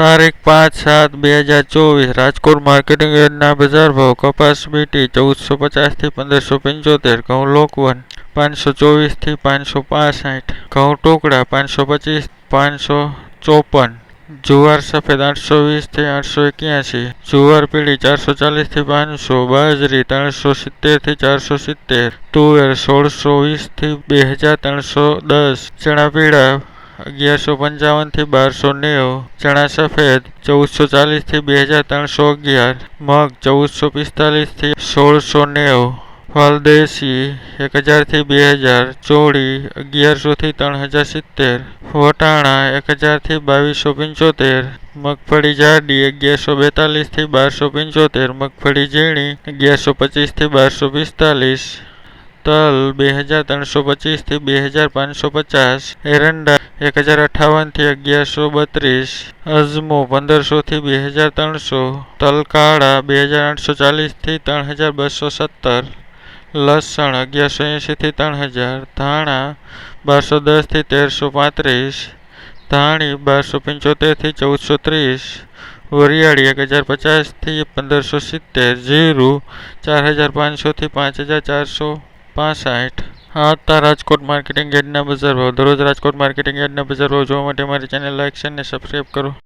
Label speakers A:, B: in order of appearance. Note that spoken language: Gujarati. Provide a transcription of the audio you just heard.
A: તારીખ પાંચ સાત બે હજાર ચોવીસ, રાજકોટ માર્કેટિંગ યાર્ડના બજાર ભાવ કપાસ બીટી ચૌદસો પચાસથી પંદરસો પંચોતેર, ઘઉં લોકવન પાંચસો ચોવીસથી પાંચસો પાસઠ, ઘઉં ટુકડા પાંચસો પચીસ, પાંચસો ચોપન, જુવાર સફેદ આઠસો વીસથી આઠસો એક્યાસી, જુવાર પીળી ચારસો ચાલીસથી પાંચસો, બાજરી ત્રણસો સિત્તેરથી ચારસો સિત્તેર, તુવેર સોળસો વીસથી બે હજાર ત્રણસો દસ, ચણા પીળા અગિયારસો પંચાવનથી બારસો નેવું ચણા સફેદ ચૌદસો ચાલીસથી બે હજાર ત્રણસો અગિયાર, મગ ચૌદસો પિસ્તાલીસથી સોળસો નેવું ફલદેશી એક હજારથી બે હજાર, ચોળી અગિયારસોથી ત્રણ હજાર સિત્તેર, વટાણા એક હજારથી બાવીસો પંચોતેર, મગફળી જાડી અગિયારસો બેતાલીસથી બારસો પંચોતેર, મગફળી ઝીણી અગિયારસો પચીસથી બારસો પિસ્તાલીસ તલ બે હજાર ત્રણસો પચીસથી બે હજાર પાંચસો પચાસ, એરંડા એક હજાર અઠ્ઠાવનથી અગિયારસો બત્રીસ, અજમો પંદરસોથી બે હજાર ત્રણસો તલ કાળા બે હજાર આઠસો ચાલીસથી ત્રણ હજાર બસો સત્તર, લસણ અગિયારસો એંશીથી ત્રણ હજાર, ધાણા બારસો દસથી તેરસો પાંત્રીસ, ધાણી બારસો પંચોતેરથી ચૌદસો ત્રીસ, વરિયાળી એક હજાર પચાસથી પંદરસો સિત્તેર, જીરું ચાર હજાર પાંચસોથી પાંચ હજાર ચારસો પાસઠ આવતા રાજકોટ માર્કેટિંગ યાર્ડના બજાર ભાવ. દરરોજ રાજકોટ માર્કેટિંગ યાર્ડના બજાર ભાવ જોવા માટે મારી ચેનલ લાઇક છે અને સબસ્ક્રાઈબ કરો.